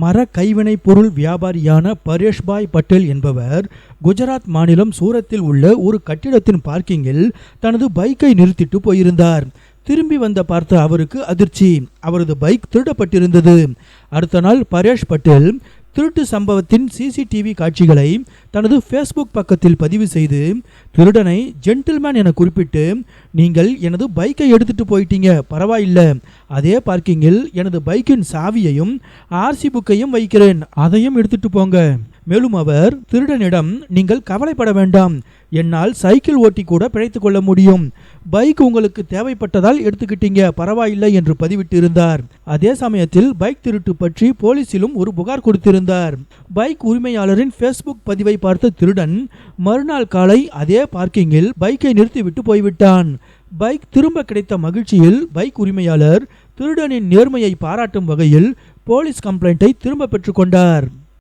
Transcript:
மர கைவினைப் பொருள் வியாபாரியான பரேஷ்பாய் பட்டேல் என்பவர் குஜராத் மாநிலம் சூரத்தில் உள்ள ஒரு கட்டிடத்தின் பார்க்கிங்கில் தனது பைக்கை நிறுத்திட்டு போயிருந்தார். திரும்பி வந்த பார்த்த அவருக்கு அதிர்ச்சி. அவரது பைக் திருடப்பட்டிருந்தது. அடுத்த நாள் பரேஷ் பட்டேல் திருட்டு சம்பவத்தின் சிசிடிவி காட்சிகளை தனது ஃபேஸ்புக் பக்கத்தில் பதிவு செய்து திருடனை ஜென்டில்மேன் என குறிப்பிட்டு நீங்கள் எனது பைக்கை எடுத்துட்டு போயிட்டீங்க பரவாயில்ல. அதே பார்க்கிங்கில் எனது பைக்கின் சாவியையும் ஆர்சி புக்கையும் வைக்கிறேன். அதையும் எடுத்துட்டு போங்க. மேலும் அவர் திருடனிடம் நீங்கள் கவலைப்பட வேண்டாம். என்னால் சைக்கிள் ஓட்டி கூட பிழைத்து கொள்ள முடியும். பைக் உங்களுக்கு தேவைப்பட்டதால் எடுத்துக்கிட்டீங்க. பரவாயில்லை என்று பதிவிட்டிருந்தார். அதே சமயத்தில் பைக் திருட்டு பற்றி போலீசிலும் ஒரு புகார் கொடுத்திருந்தார். பைக் உரிமையாளரின் ஃபேஸ்புக் பதிவை பார்த்த திருடன் மறுநாள் காலை அதே பார்க்கிங்கில் பைக்கை நிறுத்திவிட்டு போய்விட்டான். பைக் திரும்ப கிடைத்த மகிழ்ச்சியில் பைக் உரிமையாளர் திருடனின் நேர்மையை பாராட்டும் வகையில் போலீஸ் கம்ப்ளைண்ட்டை திரும்ப பெற்றுக்கொண்டார்